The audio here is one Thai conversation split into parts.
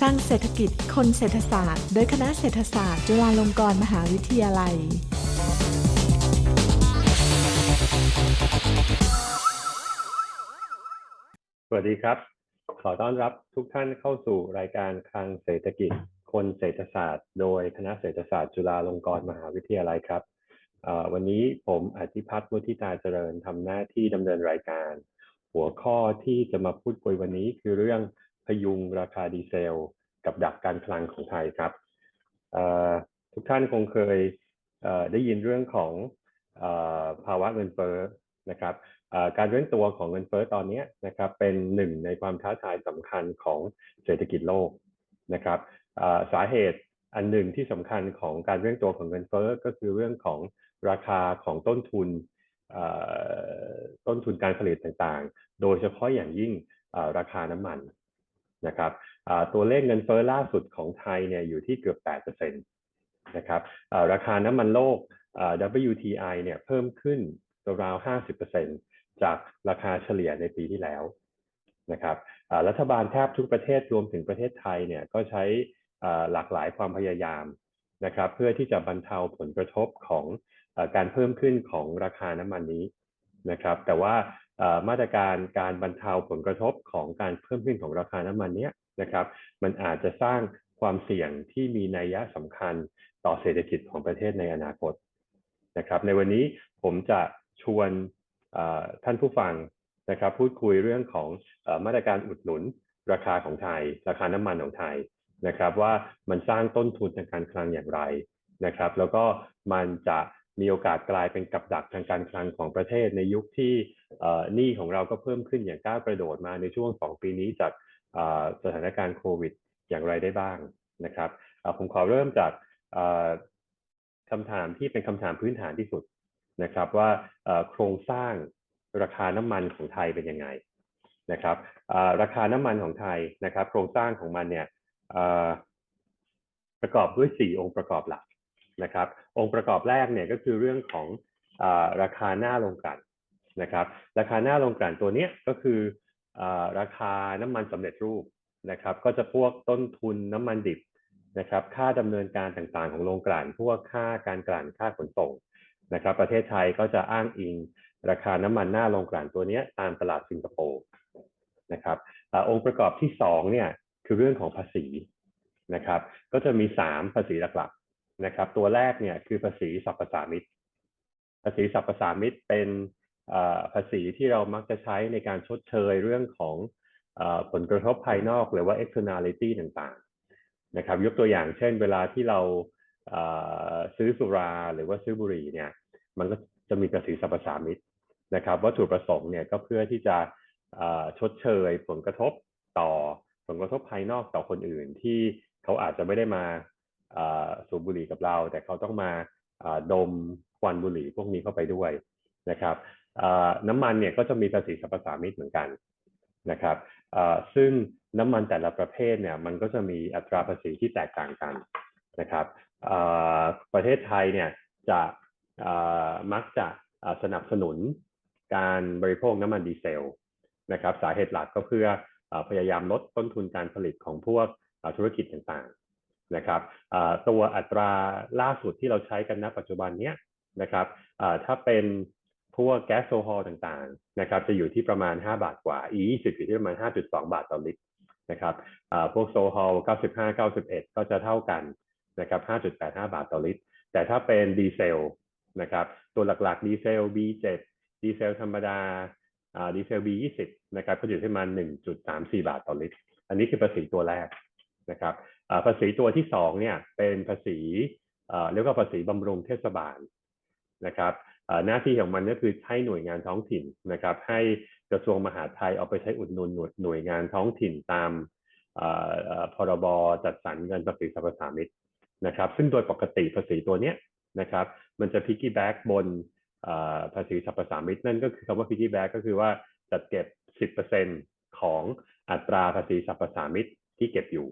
สร้างเศรษฐกิจคนเศรษฐศาสตร์ โดยคณะเศรษฐศาสตร์ จุฬาลงกรณ์มหาวิทยาลัย สวัสดีครับ ขอต้อนรับทุกท่านเข้าสู่รายการคลังเศรษฐกิจ คนเศรษฐศาสตร์ โดยคณะเศรษฐศาสตร์จุฬาลงกรณ์มหาวิทยาลัยครับ วันนี้ผมอธิพัฒน์มุทิตาเจริญทำหน้าที่ดำเนินรายการ หัวข้อที่จะมาพูดคุยวันนี้คือเรื่อง ยุงราคาดีเซล กับดักการคลังของไทยครับทุกท่านคงเคยเได้ยินเรื่องของอภาวะเงินเฟ้อนะครับการเร่งตัวของเงินเฟ้อตอนนี้นะครับเป็นหนึ่งในความท้าทายสำคัญของเศรษฐกิจโลกนะครับสาเหตุอันหนึ่งที่สำคัญของการเร่งตัวของเงินเฟ้อก็คือเรื่องของราคาของต้นทุนต้นทุนการผลิตต่างๆ โดยเฉพาะอย่างยิ่งราคาน้ำมัน นะครับตัวเลขเงินเฟ้อล่าสุดของไทยเนี่ยอยู่ที่เกือบ 8%นะครับราคาน้ำมันโลก WTI เนี่ยเพิ่มขึ้นราว 50%จากราคาเฉลี่ยในปีที่แล้วนะครับรัฐบาลแทบทุกประเทศรวมถึงประเทศไทยเนี่ยก็ใช้หลากหลายความพยายามนะครับเพื่อที่จะบรรเทาผลกระทบของอการเพิ่มขึ้นของราคาน้ำมันนี้นะครับแต่ว่า มาตรการการบรรเทาผลกระทบของการเพิ่มขึ้นของราคาน้ำมันเนี้ยนะครับ มันอาจจะสร้างความเสี่ยงที่มีนัยยะสำคัญต่อเศรษฐกิจของประเทศในอนาคตนะครับ ในวันนี้ผมจะชวนท่านผู้ฟังนะครับพูดคุยเรื่องของมาตรการอุดหนุนราคาของไทย ราคาน้ำมันของไทยนะครับ ว่ามันสร้างต้นทุนทางการคลังอย่างไรนะครับ แล้วก็มันจะ มีโอกาสกลายเป็นกับดักทางการคลังของประเทศ ในยุคที่หนี้ของเราก็เพิ่มขึ้นอย่างก้าวกระโดดมาในช่วง 2 ปีนี้จากสถานการณ์โควิดอย่างไรได้บ้างนะครับผมขอเริ่มจากคำถามที่เป็นคำถามพื้นฐานที่สุดนะครับว่าโครงสร้างราคาน้ำมันของไทยเป็นยังไงนะครับราคาน้ำมันของไทยนะครับ โครงสร้างของมันเนี่ยประกอบด้วย 4 องค์ประกอบหลัก นะครับ องค์ประกอบแรกเนี่ยก็คือเรื่องของอราคาหน้าลงกลั่นนะครับ ราคาหน้าลงกลั่นตัวนี้ก็คืออราคาน้ำมันสำเร็จรูปนะครับ ก็จะพวกต้นทุนน้ำมันดิบนะครับ ค่าดำเนินการต่างๆ ของโรงกลั่นพวกค่าการกลั่นค่าขนส่งนะครับ ประเทศไทยก็จะอ้างอิงราคาน้ำมันหน้าโรงกลั่นตัวนี้ตามตลาดสิงคโปร์นะครับอองค์ประกอบที่2เนี่ยคือเรื่องของภาษีนะครับ ก็จะมี 3 ภาษีหลัก นะครับ ตัวแรกเนี่ยคือภาษีสรรพสามิตภาษีสรรพสามิตเป็นภาษีที่เรามักจะใช้ในการชดเชยเรื่องของผลกระทบภายนอกหรือว่า externality ต่างๆนะครับ ยกตัวอย่างเช่น เวลาที่เราซื้อสุราหรือว่าซื้อบุหรี่เนี่ย มันก็จะมีภาษีสรรพสามิตนะครับวัตถุประสงค์เนี่ยก็เพื่อที่จะชดเชยผลกระทบต่อผลกระทบภายนอกต่อคนอื่นที่เขาอาจจะไม่ได้มา สูบบุหรี่กับเรา แต่เขาต้องมาดมควันบุหรี่พวกนี้เข้าไปด้วยนะครับน้ำมันเนี่ยก็จะมีภาษีสรรพสามิตเหมือนกันนะครับซึ่งน้ำมันแต่ละประเภทเนี่ยมันก็จะมีอัตราภาษีที่แตกต่างกันนะครับประเทศไทยเนี่ยจะมักจะสนับสนุนการบริโภคน้ำมันดีเซลนะครับสาเหตุหลักก็เพื่อพยายามลดต้นทุนการผลิตของพวกธุรกิจต่าง นะครับตัวอัตราล่าสุดที่เราใช้กันณปัจจุบันนี้นะครับถ้าเป็นพวกแก๊สโซฮอลต่างๆนะครับจะอยู่ที่ประมาณ 5 บาทกว่า E20 อยู่ที่ประมาณ 5.2 บาทต่อลิตรนะครับพวกโซฮอล95 91 ก็จะเท่ากันนะครับ5.85 บาทต่อลิตร แต่ถ้าเป็นดีเซลนะครับตัวหลักๆดีเซล B7 ดีเซลธรรมดาดีเซล B20 นะครับก็อยู่ที่ประมาณ 1.34 บาทต่อลิตร อันนี้คือภาษีตัวแรกนะครับ ภาษีตัวที่2เนี่ยเป็นภาษีเรียกว่าภาษีบำรุงเทศบาลนะครับหน้าที่ของมันก็คือให้หน่วยงานท้องถิ่นนะครับ ให้กระทรวงมหาดไทยเอาไปใช้อุดหนุนหน่วยงานท้องถิ่นตามพรบจัดสรรเงินภาษีสรรพสามิตนะครับ ซึ่งโดยปกติภาษีตัวเนี้ยนะครับ มันจะพิกกี้แบ็กบนภาษีสรรพสามิตนั่นก็คือคำว่าพิกกี้แบ็กก็คือว่าจัดเก็บ 10%ของอัตราภาษีสรรพสามิตที่เก็บอยู่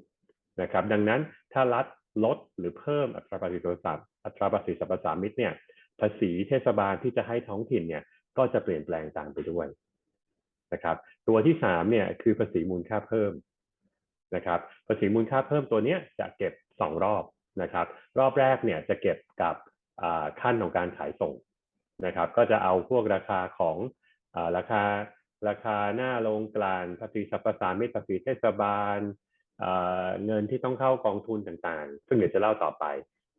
นะครับ ดังนั้นถ้ารัฐลดหรือเพิ่มอัตราภาษีโทรศัพท์อัตราภาษีสรรพสามิตเนี่ยภาษีเทศบาลที่จะให้ท้องถิ่นเนี่ยก็จะเปลี่ยนแปลงตามไปด้วยนะครับ ตัวที่3เนี่ยคือภาษีมูลค่าเพิ่มนะครับภาษีมูลค่าเพิ่มตัวเนี้ยจะเก็บสองรอบนะครับ รอบแรกเนี่ยจะเก็บกับขั้นของการขายส่งนะครับ ก็จะเอาพวกราคาของอราคาราคาหน้าโรงกลั่นภาษีสรรพสามิตภาษีเทศบาล เงินที่ต้องเข้ากองทุนต่างๆ ซึ่งเดี๋ยวจะเล่าต่อไป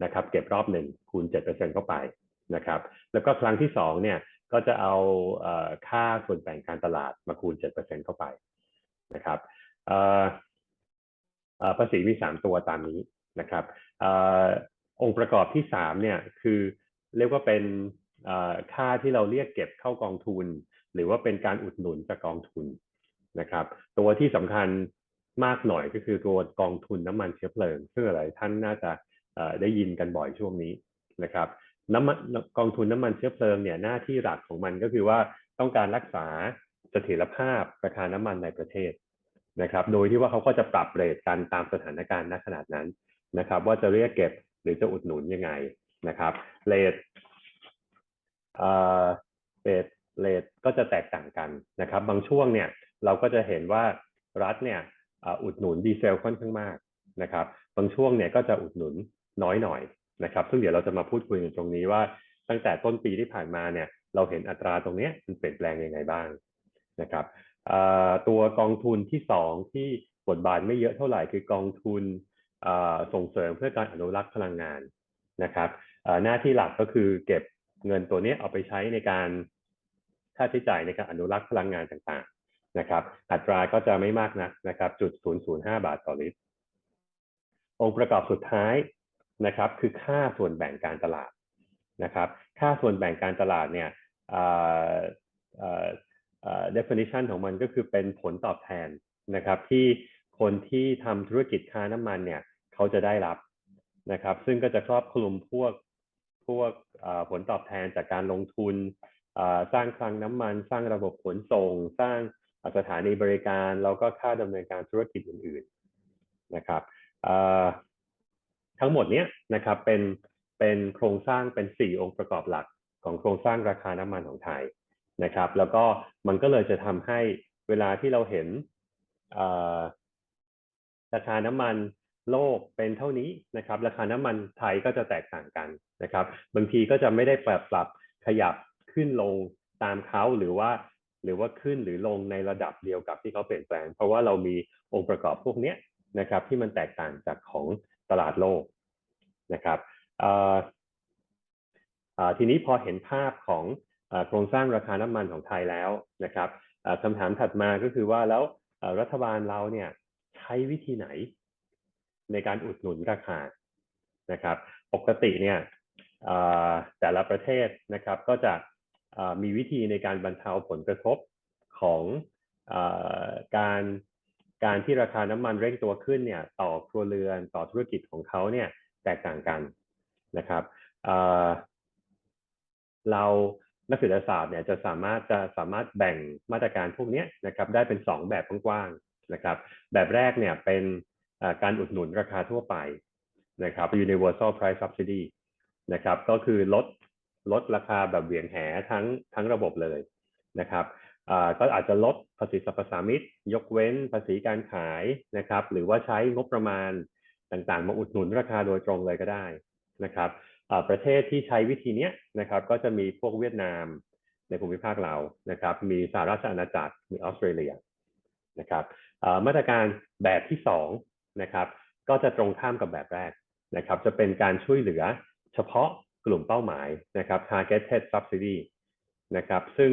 นะครับ เก็บรอบหนึ่งคูณ7%เข้าไปนะครับ แล้วก็ครั้งที่สองเนี่ยก็จะเอาเอค่าส่วนแบ่งการตลาดมาคูณ7%เข้าไปนะครับภาษีมี 3 ตัวตามนี้นะครับอองค์ประกอบที่3เนี่ยคือเรียกว่าเป็นค่าที่เราเรียกเก็บเข้ากองทุน หรือว่าเป็นการอุดหนุนจากกองทุนนะครับ ตัวที่สำคัญ มากหน่อยก็คือตัวกองทุนน้ำมันเชื้อเพลิง ซึ่งหลายท่านน่าจะได้ยินกันบ่อยช่วงนี้นะครับน้ำมันกองทุนน้ำมันเชื้อเพลิงเนี่ยหน้าที่หลักของมันก็คือว่าต้องการรักษาเสถียรภาพราคาน้ำมันในประเทศนะครับ โดยที่ว่าเขาก็จะปรับเรทกันตามสถานการณ์ณขนาดนั้นนะครับ ว่าจะเรียกเก็บหรือจะอุดหนุนยังไงนะครับเรทเอ่อเรทเรทก็จะแตกต่างกันนะครับ บางช่วงเนี่ยเราก็จะเห็นว่ารัฐเนี่ย อุดหนุนดีเซลค่อนข้างมากนะครับ บางช่วงเนี่ยก็จะอุดหนุนน้อยหน่อยนะครับ ซึ่งเดี๋ยวเราจะมาพูดคุยกันตรงนี้ว่าตั้งแต่ต้นปีที่ผ่านมาเนี่ยเราเห็นอัตราตรงเนี้ยมันเปลี่ยนแปลงยังไงบ้างนะครับตัวกองทุนที่สองที่บทบาทไม่เยอะเท่าไหร่คือกองทุนส่งเสริมเพื่อการอนุรักษ์พลังงานนะครับหน้าที่หลักก็คือเก็บเงินตัวเนี้ยเอาไปใช้ในการค่าใช้จ่ายในการอนุรักษ์พลังงานต่างๆ นะครับ อัตราก็จะไม่มากนักนะครับจุด005 บาทต่อลิตร องค์ประกอบสุดท้ายนะครับ คือค่าส่วนแบ่งการตลาดนะครับ ค่าส่วนแบ่งการตลาดเนี่ย definition ของมันก็คือเป็นผลตอบแทนนะครับ ที่คนที่ทำธุรกิจค้าน้ำมันเนี่ยเขาจะได้รับนะครับ ซึ่งก็จะครอบคลุมพวกพวกผลตอบแทนจากการลงทุนสร้างคลังน้ำมัน สร้างระบบขนส่ง สร้าง สถานีบริการแล้วก็ค่าดำเนินการธุรกิจอื่น ๆนะครับทั้งหมดเนี้ยนะครับเป็นเป็นโครงสร้างเป็น 4 องค์ประกอบหลักของโครงสร้างราคาน้ำมันของไทยนะครับ แล้วก็มันก็เลยจะทำให้เวลาที่เราเห็นราคาน้ำมันโลกเป็นเท่านี้นะครับ ราคาน้ำมันไทยก็จะแตกต่างกันนะครับ บางทีก็จะไม่ได้ปรับปรับขยับขึ้นลงตามเขาหรือว่า หรือว่าขึ้นหรือลงในระดับเดียวกับที่เขาเปลี่ยนแปลง เพราะว่าเรามีองค์ประกอบพวกนี้นะครับที่มันแตกต่างจากของตลาดโลกนะครับทีนี้พอเห็นภาพของโครงสร้างราคาน้ำมันของไทยแล้วนะครับคำถามถัดมาก็คือว่าแล้วรัฐบาลเราเนี่ยใช้วิธีไหนในการอุดหนุนราคานะครับ ปกติเนี่ยแต่ละประเทศนะครับก็จะ มีวิธีในการบรรเทาผลกระทบของอการการที่ราคาน้ำมันเร่งตัวขึ้นเนี่ยต่อครัวเรือนต่อธุรกิจของเขาเนี่ยแตกต่างกันนะครับเรานักเศรษฐศาสตร์เนี่ยจะสามารถจะสามารถแบ่งมาตรการพวกนี้นะครับได้เป็น 2 แบบกว้างๆนะครับ แบบแรกเนี่ยเป็นการอุดหนุนราคาทั่วไปนะครับ universal price subsidy นะครับก็คือลด ลดราคาแบบเหวี่ยงแหทั้งทั้งระบบเลยนะครับก็อาจจะลดภาษีสรรพสามิตยกเว้นภาษีการขายนะครับ หรือว่าใช้งบประมาณต่างๆ มาอุดหนุนราคาโดยตรงเลยก็ได้นะครับประเทศที่ใช้วิธีเนี้ยนะครับ ก็จะมีพวกเวียดนามในภูมิภาคเรานะครับ มีสหราชอาณาจักรมีออสเตรเลียนะครับมาตรการแบบที่สองนะครับ ก็จะตรงข้ามกับแบบแรกนะครับ จะเป็นการช่วยเหลือเฉพาะ กลุ่มเป้าหมายนะครับ targeted subsidy นะครับ ซึ่ง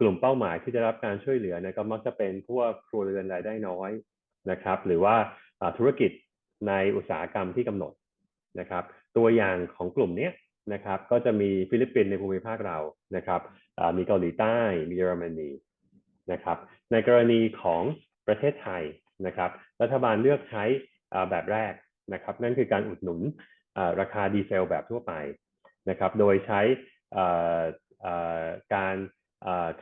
กลุ่มเป้าหมายที่ได้รับการช่วยเหลือนี่ยก็มักจะเป็นพวกครัวเรือนรายได้น้อยนะครับ หรือว่าธุรกิจในอุตสาหกรรมที่กำหนดนะครับ ตัวอย่างของกลุ่มเนี้ยนะครับ ก็จะมีฟิลิปปินส์ในภูมิภาคเรานะครับมีเกาหลีใต้มีเยอรมนีนะครับ ในกรณีของประเทศไทยนะครับ รัฐบาลเลือกใช้แบบแรกนะครับ นั่นคือการอุดหนุน ราคาดีเซลแบบทั่วไปนะครับ โดยใช้การ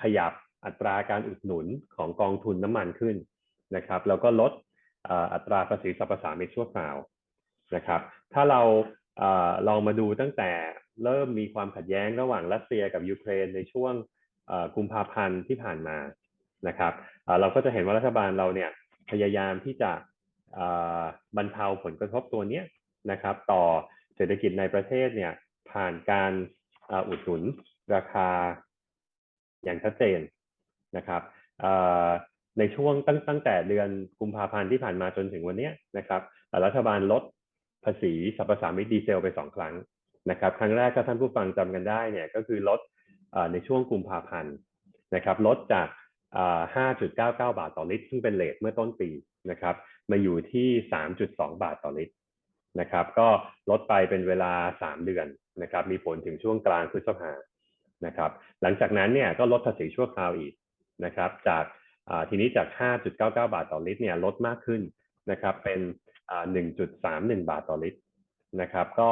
ขยับอัตราการอุดหนุนของกองทุนน้ำมันขึ้นนะครับ แล้วก็ลดอัตราภาษีสรรพสามิตชั่วคราวนะครับ ถ้าเราลองมาดูตั้งแต่เริ่มมีความขัดแย้งระหว่างรัสเซียกับยูเครนในช่วงกุมภาพันธ์ที่ผ่านมานะครับเราก็จะเห็นว่ารัฐบาลเราเนี่ยพยายามที่จะบรรเทาผลกระทบตัวนี้ นะครับ ต่อเศรษฐกิจในประเทศเนี่ยผ่านการอุดหนุนราคาอย่างชัดเจนนะครับในช่วงตั้งตั้งแต่เดือนกุมภาพันธ์ที่ผ่านมาจนถึงวันนี้นะครับรัฐบาลลดภาษีสรรพสามิตดีเซลไปสองครั้งนะครับครั้งแรกถ้าท่านผู้ฟังจำกันได้เนี่ยก็คือลดอในช่วงกุมภาพันธ์นะครับลดจาก 5.99 บาทต่อลิตร ซึ่งเป็นเลทเมื่อต้นปีนะครับมาอยู่ที่ 3.2 บาทต่อลิตร นะครับ ก็ลดไปเป็นเวลา 3 เดือนนะครับ มีผลถึงช่วงกลางพฤษภานะครับ หลังจากนั้นเนี่ยก็ลดภาษีชั่วคราวอีกนะครับ จากทีนี้จาก 5.99 บาทต่อลิตรเนี่ยลดมากขึ้นนะครับ เป็นอ่า1.31 บาทต่อลิตรนะครับ ก็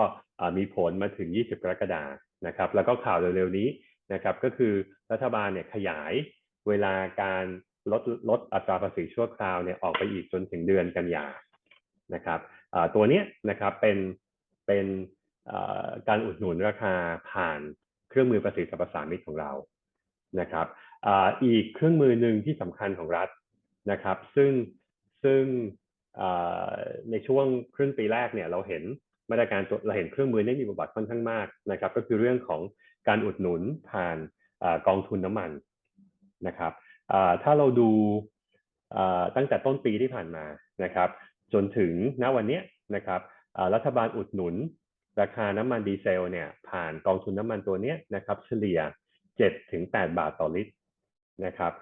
มีผลมาถึง 20 กรกฎานะครับ แล้วก็ข่าวเร็วๆนี้นะครับ ก็คือรัฐบาลเนี่ยขยายเวลาการลดลดอัตราภาษีชั่วคราวเนี่ยออกไปอีกจนถึงเดือนกันยา นะครับตัวนี้นะครับเป็นเป็นการอุดหนุนราคาผ่านเครื่องมือภาษีสรรพสามิตของเรานะครับอ,อีกเครื่องมือหนึ่งที่สำคัญของรัฐนะครับ ซึ่งซึ่งในช่วงครึ่งปีแรกเนี่ยเราเห็นมาตรการเราเห็นเครื่องมือนี้มีบทบาทค่อนข้างมากนะครับ ก็คือเรื่องของการอุดหนุนผ่านอกองทุนน้ำมันนะครับถ้าเราดูตั้งแต่ต้นปีที่ผ่านมานะครับ จนถึงณวันนี้นะครับรัฐบาลอุดหนุน ราคาน้ำมันดีเซลเนี่ยผ่านกองทุนน้ำมันตัวนี้นะครับเฉลี่ย7ถึง8บาทต่อลิตรนะครับ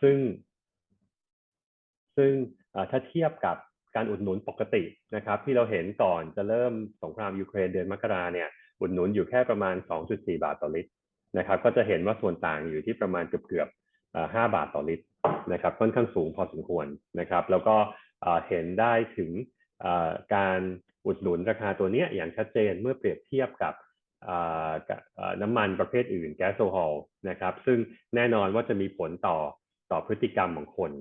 ซึ่ง ซึ่งถ้าเทียบกับการอุดหนุนปกตินะครับ ที่เราเห็นก่อนจะเริ่มสงครามยูเครนเดือนมกราเนี่ยอุดหนุนอยู่แค่ประมาณ 2.4 บาทต่อลิตรนะครับ ก็จะเห็นว่าส่วนต่างอยู่ที่ประมาณเกือบเกือบ5บาทต่อลิตรนะครับ ค่อนข้างสูงพอสมควรนะครับ แล้วก็ เห็นได้ถึงการอุดหนุนราคาตัวนี้อย่างชัดเจนเมื่อเปรียบเทียบกับน้ำมันประเภทอื่นแก๊สโซฮอลนะครับซึ่งแน่นอนว่าจะมีผลต่อต่อพฤติกรรมของคน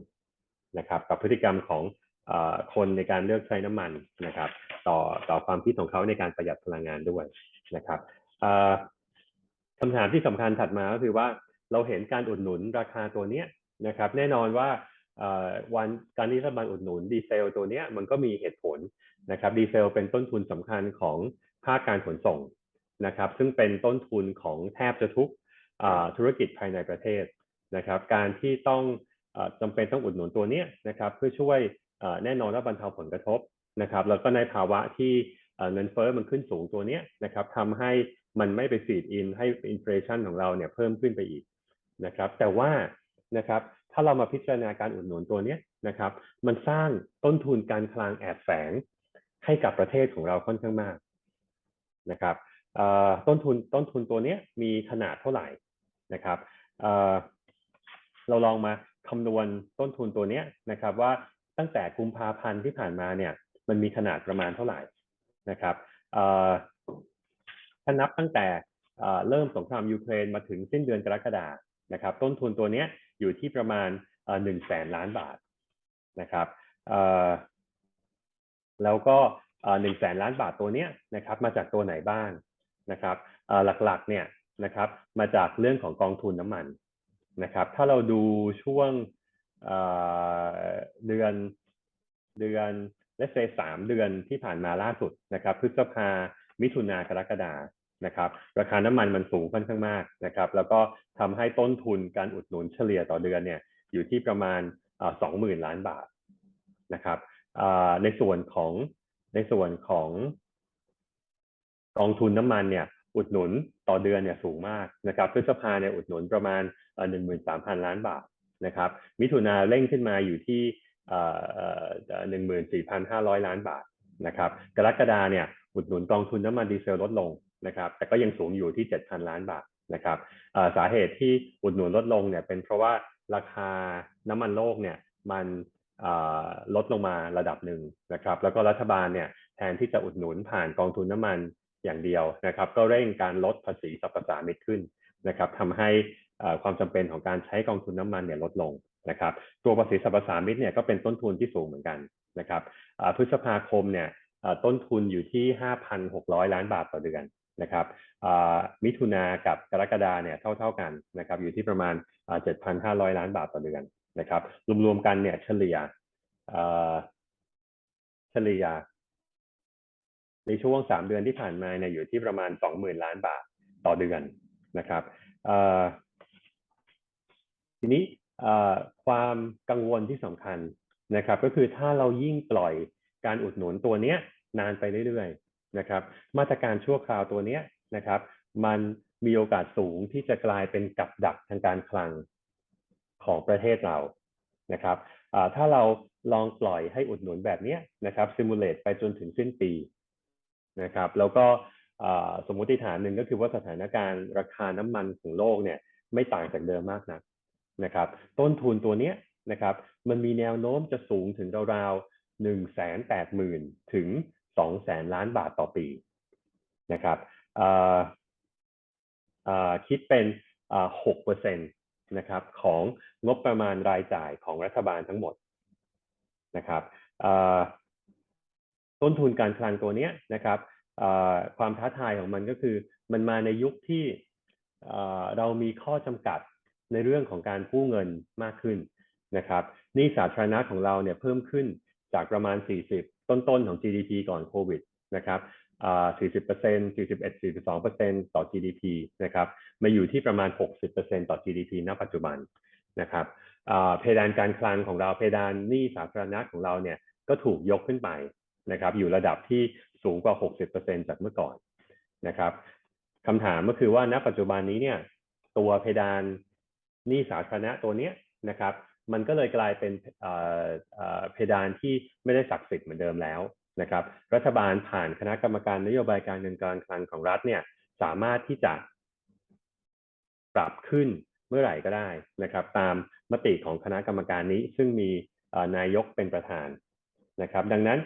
นะครับกับพฤติกรรมของคนในการเลือกใช้น้ำมันนะครับ ต่อต่อความคิดของเขาในการประหยัดพลังงานด้วยนะครับคำถามที่สำคัญถัดมาก็คือว่าเราเห็นการอุดหนุนราคาตัวนี้นะครับ แน่นอนว่า วันการที่รัฐบาลอุดหนุนดีเซลตัวนี้มันก็มีเหตุผลนะครับดีเซลเป็นต้นทุนสำคัญของภาคการขนส่งนะครับ ซึ่งเป็นต้นทุนของแทบจะทุกธุรกิจภายในประเทศนะครับ การที่ต้องจำเป็นต้องอุดหนุนตัวนี้นะครับ เพื่อช่วยแน่นอนว่าบรรเทาผลกระทบนะครับ แล้วก็ในภาวะที่เงินเฟ้อมันขึ้นสูงตัวนี้นะครับทำให้มันไม่ไปฟีดอินให้อินฟลชันของเราเนี่ยเพิ่มขึ้นไปอีกนะครับ แต่ว่านะครับ ถ้าเรามาพิจารณาการอุดหนุนตัวนี้นะครับ มันสร้างต้นทุนการคลังแอบแฝงให้กับประเทศของเราค่อนข้างมากนะครับต้นทุนต้นทุนตัวนี้มีขนาดเท่าไหร่นะครับเราลองมาคำนวณต้นทุนตัวนี้นะครับว่าตั้งแต่กุมภาพันธ์ที่ผ่านมาเนี่ยมันมีขนาดประมาณเท่าไหร่นะครับถ้านับตั้งแต่เริ่มสงครามยูเครนมาถึงสิ้นเดือนกรกฎา นะครับต้นทุนตัวนี้อยู่ที่ประมาณหนึ่งแสนล้านบาทนะครับแล้วก็หนึ่งแสนล้านบาทตัวนี้นะครับมาจากตัวไหนบ้างนะครับหลักๆเนี่ยนะครับมาจากเรื่องของกองทุนน้ำมันนะครับถ้าเราดูช่วงเดือนเดือนและเซสามเดือนที่ผ่านมาล่าสุดนะครับพฤษภามิถุนากรกฎา นะครับ ราคาน้ำมันมันสูงค่อนข้างมากนะครับ แล้วก็ทำให้ต้นทุนการอุดหนุนเฉลี่ยต่อเดือนเนี่ยอยู่ที่ประมาณสองหมื่นล้านบาทนะครับในส่วนของในส่วนของกองทุนน้ำมันเนี่ยอุดหนุนต่อเดือนเนี่ยสูงมากนะครับพฤษภาเนี่ยอุดหนุนประมาณหนึ่งหมื่นสามพันล้านบาทนะครับ มิถุนาเร่งขึ้นมาอยู่ที่หนึ่งหมื่นสี่พันห้าร้อยล้านบาทนะครับ กรกฎาเนี่ยอุดหนุนกองทุนน้ำมันดีเซลลดลง นะครับ แต่ก็ยังสูงอยู่ที่ 7,000 ล้านบาทนะครับสาเหตุที่อุดหนุนลดลงเนี่ยเป็นเพราะว่าราคาน้ำมันโลกเนี่ยมันลดลงมาระดับหนึ่งนะครับ แล้วก็รัฐบาลเนี่ยแทนที่จะอุดหนุนผ่านกองทุนน้ำมันอย่างเดียวนะครับ ก็เร่งการลดภาษีสรรพสามิตขึ้นนะครับทำให้ความจำเป็นของการใช้กองทุนน้ำมันเนี่ยลดลงนะครับตัวภาษีสรรพสามิตเนี่ยก็เป็นต้นทุนที่สูงเหมือนกันนะครับพฤษภาคมเนี่ยต้นทุนอยู่ที่ 5,600 ล้านบาทต่อเดือน นะครับมิถุนากับกรกฎาเนี่ยเท่า ๆกันนะครับอยู่ที่ประมาณ 7,500 ล้านบาทต่อเดือนนะครับรวมๆกันเนี่ยเฉลี่ยเฉลี่ยในช่วงสามเดือนที่ผ่านมาเนี่ยอยู่ที่ประมาณสองหมื่นล้านบาทต่อเดือนนะครับทีนี้ความกังวลที่สำคัญนะครับ ก็คือถ้าเรายิ่งปล่อยการอุดหนุนตัวเนี้ยนานไปเรื่อยๆ นะครับ มาตรการชั่วคราวตัวนี้นะครับ มันมีโอกาสสูงที่จะกลายเป็นกับดักทางการคลังของประเทศเรานะครับถ้าเราลองปล่อยให้อุดหนุนแบบนี้นะครับซิมูเลตไปจนถึงสิ้นปีนะครับ แล้วก็สมมติฐานหนึ่งก็คือว่าสถานการณ์ราคาน้ำมันของโลกเนี่ยไม่ต่างจากเดิมมากนักนะครับ ต้นทุนตัวนี้นะครับ มันมีแนวโน้มจะสูงถึงราวๆหนึ่งแสนแปดหมื่นถึง สองแสนล้านบาทต่อปีนะครับคิดเป็นหกเปอร์เซ็นตนะครับของงบประมาณรายจ่ายของรัฐบาลทั้งหมดนะครับต้นทุนการคลังตัวนี้นะครับความท้าทายของมันก็คือมันมาในยุคที่เรามีข้อจำกัดในเรื่องของการกู้เงินมากขึ้นนะครับหนี่สาธารณะของเราเนี่ยเพิ่มขึ้นจากประมาณ 40 ต้นๆของ GDP ก่อนโควิดนะครับ40% 41 42%ต่อ GDP นะครับ มาอยู่ที่ประมาณ 60%ต่อ GDP ณ ปัจจุบันนะครับเพดานการคลังของเราเพดานหนี้สาธารณะของเราเนี่ยก็ถูกยกขึ้นไปนะครับ อยู่ระดับที่สูงกว่า 60%จากเมื่อก่อนนะครับคำถามก็คือว่าณปัจจุบันนี้เนี่ยตัวเพดานหนี้สาธารณะตัวเนี้ยนะครับ มันก็เลยกลายเป็นเอ่อเอ่อเพดานที่ไม่ได้ศักดิ์สิทธิ์เหมือนเดิมแล้วนะครับ รัฐบาลผ่านคณะกรรมการนโยบายการเงินการคลังของรัฐเนี่ยสามารถที่จะปรับขึ้นเมื่อไหร่ก็ได้นะครับ ตามมติของคณะกรรมการนี้ซึ่งมีนายกเป็นประธานนะครับ ดังนั้น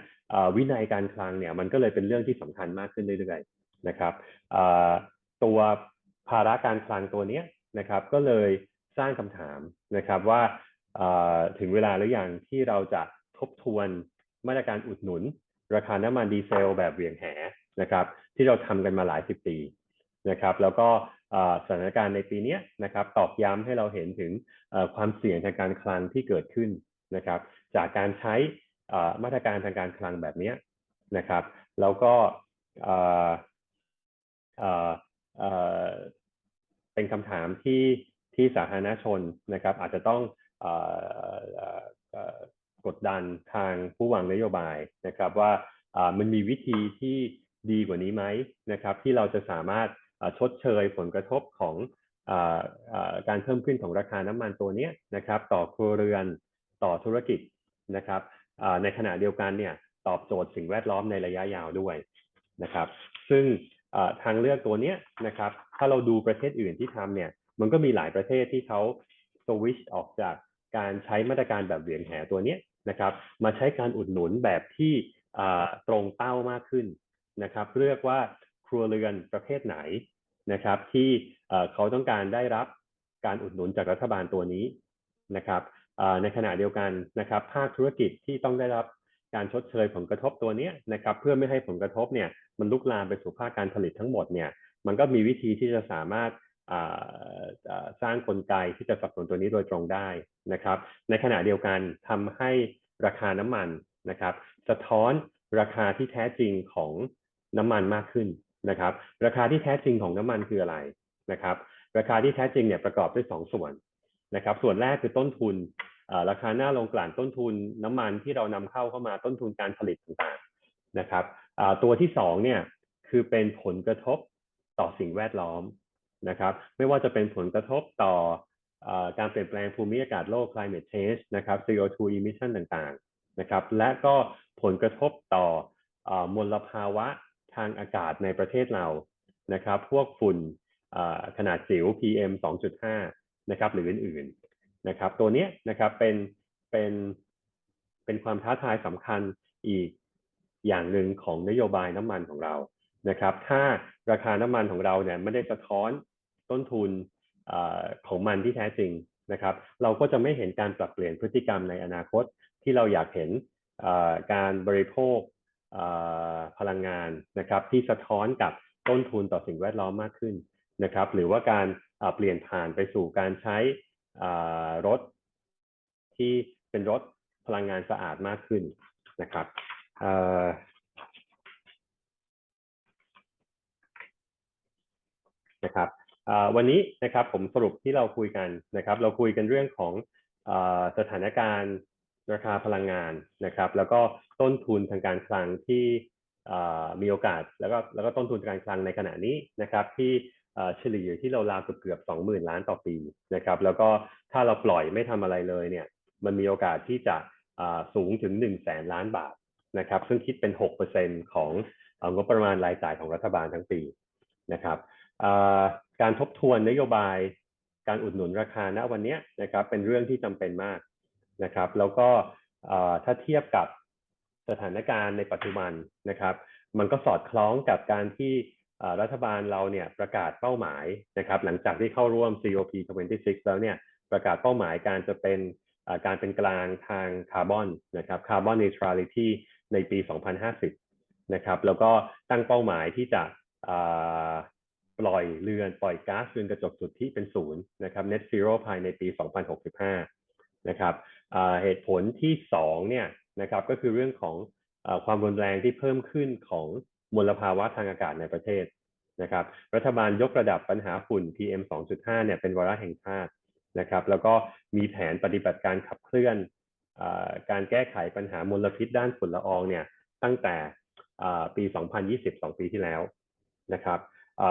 วินัยการคลังเนี่ยมันก็เลยเป็นเรื่องที่สำคัญมากขึ้นเรื่อยๆนะครับตัวภาระการคลังตัวเนี้ยนะครับ ก็เลยสร้างคำถามนะครับว่า ถึงเวลาหรือยังที่เราจะทบทวนมาตรการอุดหนุน ราคาน้ำมันดีเซลแบบเหวี่ยงแหนะครับ ที่เราทำกันมาหลายสิบปีนะครับ แล้วก็สถานการณ์ในปีนี้นะครับ ตอกย้ำให้เราเห็นถึงความเสี่ยงทางการคลังที่เกิดขึ้นนะครับ จากการใช้มาตรการทางการคลังแบบนี้นะครับ แล้วก็เป็นคำถามที่ที่สาธารณชนนะครับ อาจจะต้อง กดดันทางผู้วางนโยบายนะครับว่ามันมีวิธีที่ดีกว่านี้ไหมนะครับ ที่เราจะสามารถชดเชยผลกระทบของออการเพิ่มขึ้นของราคาน้ำมันตัวนี้นะครับ ต่อครัวเรือนต่อธุรกิจนะครับในขณะเดียวกันเนี่ยตอบโจทย์สิ่งแวดล้อมในระยะยาวด้วยนะครับ ซึ่งทางเลือกตัวนี้นะครับ ถ้าเราดูประเทศอื่นที่ทำเนี่ย มันก็มีหลายประเทศที่เขาสวิชออกจาก การใช้มาตรการแบบเหวี่ยงแหตัวเนี้ยนะครับ มาใช้การอุดหนุนแบบที่ตรงเป้ามากขึ้นนะครับเรียกว่าครัวเรือนประเภทไหนนะครับ ที่เขาต้องการได้รับการอุดหนุนจากรัฐบาลตัวนี้นะครับในขณะเดียวกันนะครับ ภาคธุรกิจที่ต้องได้รับการชดเชยผลกระทบตัวนี้นะครับ เพื่อไม่ให้ผลกระทบเนี่ยมันลุกลามไปสู่ภาคการผลิตทั้งหมดเนี่ย มันก็มีวิธีที่จะสามารถ สร้างกลไกที่จะสนับสนุนตัวนี้โดยตรงได้นะครับ ในขณะเดียวกันทำให้ราคาน้ำมันนะครับ สะท้อนราคาที่แท้จริงของน้ำมันมากขึ้นนะครับ ราคาที่แท้จริงของน้ำมันคืออะไรนะครับ ราคาที่แท้จริงเนี่ยประกอบด้วยสองส่วนนะครับ ส่วนแรกคือต้นทุนราคาหน้าโรงกลั่นต้นทุนน้ำมันที่เรานำเข้าเข้ามาต้นทุนการผลิตต่างๆนะครับตัวที่สองเนี่ยคือเป็นผลกระทบต่อสิ่งแวดล้อม นะครับ ไม่ว่าจะเป็นผลกระทบต่ออการเปลี่ยนแปลงภูมิอากาศโลก climate change นะครับ CO2 emission ต่างๆ นะครับ และก็ผลกระทบต่ออมลภาวะทางอากาศในประเทศเรา นะครับ พวกฝุ่นขนาดจิ๋ว PM 2.5 นะครับ หรืออื่นๆ นะครับ ตัวนี้นะครับ เป็น เป็น เป็นความท้าทายสำคัญอีกอย่างหนึ่งของนโยบายน้ำมันของเรา นะครับ ถ้าราคาน้ำมันของเราเนี่ยไม่ได้สะท้อนต้นทุนอของมันที่แท้จริงนะครับ เราก็จะไม่เห็นการปรับเปลี่ยนพฤติกรรมในอนาคตที่เราอยากเห็นการบริโภคพลังงานนะครับ ที่สะท้อนกับต้นทุนต่อสิ่งแวดล้อมมากขึ้นนะครับ หรือว่าการเปลี่ยนผ่านไปสู่การใช้รถที่เป็นรถพลังงานสะอาดมากขึ้นนะครับเอ่อ นะครับวันนี้นะครับผมสรุปที่เราคุยกันนะครับ เราคุยกันเรื่องของอสถานการณ์ราคาพลังงานนะครับ แล้วก็ต้นทุนทางการคลังที่มีโอกาสแล้วก็แล้วก็ต้นทุนการคลังในขณะนี้นะครับ ที่เฉลี่ยที่เราราวๆเกือบสองหมื่นล้านต่อปีนะครับ แล้วก็ถ้าเราปล่อยไม่ทำอะไรเลยเนี่ยมันมีโอกาสที่จะสูงถึง1นึ่งแสนล้านบาทนะครับ ซึ่งคิดเป็น 6%ของเอ่องบประมาณรายจ่ายของรัฐบาลทั้งปีนะครับ การทบทวนนโยบายการอุดหนุนราคาณวันนี้นะครับเป็นเรื่องที่จำเป็นมากนะครับ แล้วก็ถ้าเทียบกับสถานการณ์ในปัจจุบันนะครับ มันก็สอดคล้องกับการที่รัฐบาลเราเนี่ยประกาศเป้าหมายนะครับ หลังจากที่เข้าร่วม COP26 แล้วเนี่ยประกาศเป้าหมายการจะเป็นการเป็นกลางทางคาร์บอนนะครับคาร์บอน neutrality ในปี 2050 นะครับ แล้วก็ตั้งเป้าหมายที่จะ ปล่อยเรือนปล่อยก๊าซเรือนกระจกสุดทธิเป็นศูนย์นะครับ net zero ภายในปี 2065 นะครับเหตุผลที่สองเนี่ยนะครับก็คือเรื่องของอความรุนแรงที่เพิ่มขึ้นของมลภาวะทางอากาศในประเทศนะครับ รัฐบาลยกระดับปัญหาฝุ่น PM 2.5 เนี่ยเป็นวาระแห่งชาตินะครับ แล้วก็มีแผนปฏิบัติการขับเคลื่อนอการแก้ไขปัญหามลพิษด้านฝุ่นละอองเนี่ยตั้งแต่ปี 2020 2 ปีที่แล้วนะครับ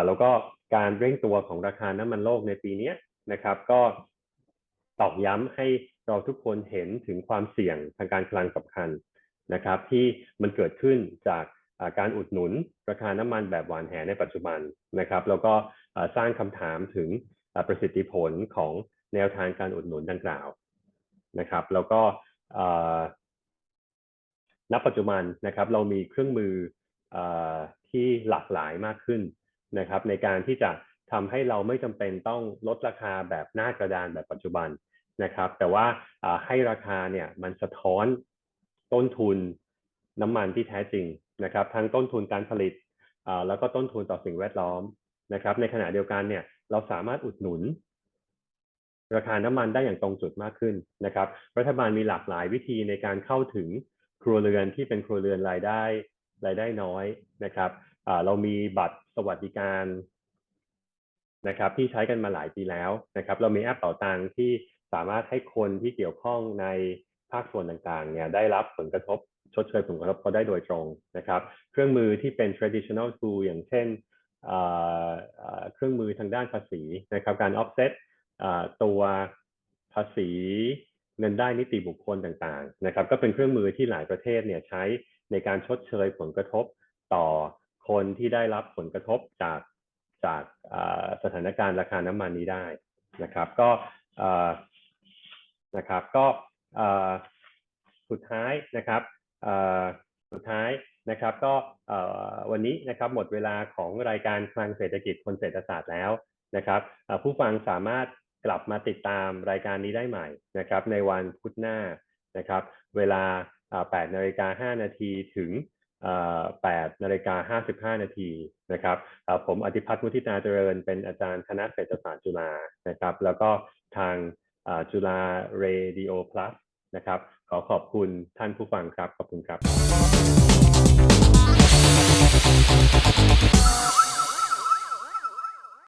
แล้วก็การเร่งตัวของราคาน้ำมันโลกในปีนี้นะครับ ก็ตอกย้ำให้เราทุกคนเห็นถึงความเสี่ยงทางการคลังสำคัญนะครับ ที่มันเกิดขึ้นจากอ่าการอุดหนุนราคาน้ำมันแบบหวานแหในปัจจุบันนะครับ แล้วก็สร้างคำถามถึงประสิทธิผลของแนวทางการอุดหนุนดังกล่าวนะครับ แล้วก็อ่อณปัจจุบันนะครับ เรามีเครื่องมือเออที่หลากหลายมากขึ้น นะครับในการที่จะทำให้เราไม่จำเป็นต้องลดราคาแบบหน้ากระดานแบบปัจจุบันนะครับ แต่ว่าให้ราคาเนี่ยมันสะท้อนต้นทุนน้ำมันที่แท้จริงนะครับ ทั้งต้นทุนการผลิตแล้วก็ต้นทุนต่อสิ่งแวดล้อมนะครับ ในขณะเดียวกันเนี่ยเราสามารถอุดหนุน ราคาน้ำมันได้อย่างตรงจุดมากขึ้นนะครับ รัฐบาลมีหลากหลายวิธีในการเข้าถึงครัวเรือนที่เป็นครัวเรือนรายได้รายได้น้อยนะครับเรามีบัตร สวัสดิการนะครับที่ใช้กันมาหลายปีแล้วนะครับ เรามีแอปเป๋าตังที่สามารถให้คนที่เกี่ยวข้องในภาคส่วนต่างๆเนี่ยได้รับผลกระทบชดเชยผลกระทบเขาได้โดยตรงนะครับ เครื่องมือที่เป็น traditional tool อย่างเช่นเครื่องมือทางด้านภาษีนะครับ การ offset ตัวภาษีเงินได้นิติบุคคลต่างๆนะครับ ก็เป็นเครื่องมือที่หลายประเทศเนี่ยใช้ในการชดเชยผลกระทบต่อ คนที่ได้รับผลกระทบจากจากสถานการณ์ราคาน้ำมันนี้ได้นะครับ ก็นะครับก็สุดท้ายนะครับสุดท้ายนะครับ ก็วันนี้นะครับหมดเวลาของรายการคลังเศรษฐกิจคนเศรษฐศาสตร์แล้วนะครับผู้ฟังสามารถกลับมาติดตามรายการนี้ได้ใหม่นะครับ ในวันพุธหน้านะครับ เวลา8นาฬิกา5นาทีถึง 8นาฬิกา55 นาทีนะครับผมอธิพัฒน์มุทิตาเจริญ เป็นอาจารย์คณะเศรษฐศาสตร์จุฬานะครับ แล้วก็ทางจุฬาเรดิโอพลัสนะครับ ขอขอบคุณท่านผู้ฟังครับ ขอบคุณครับ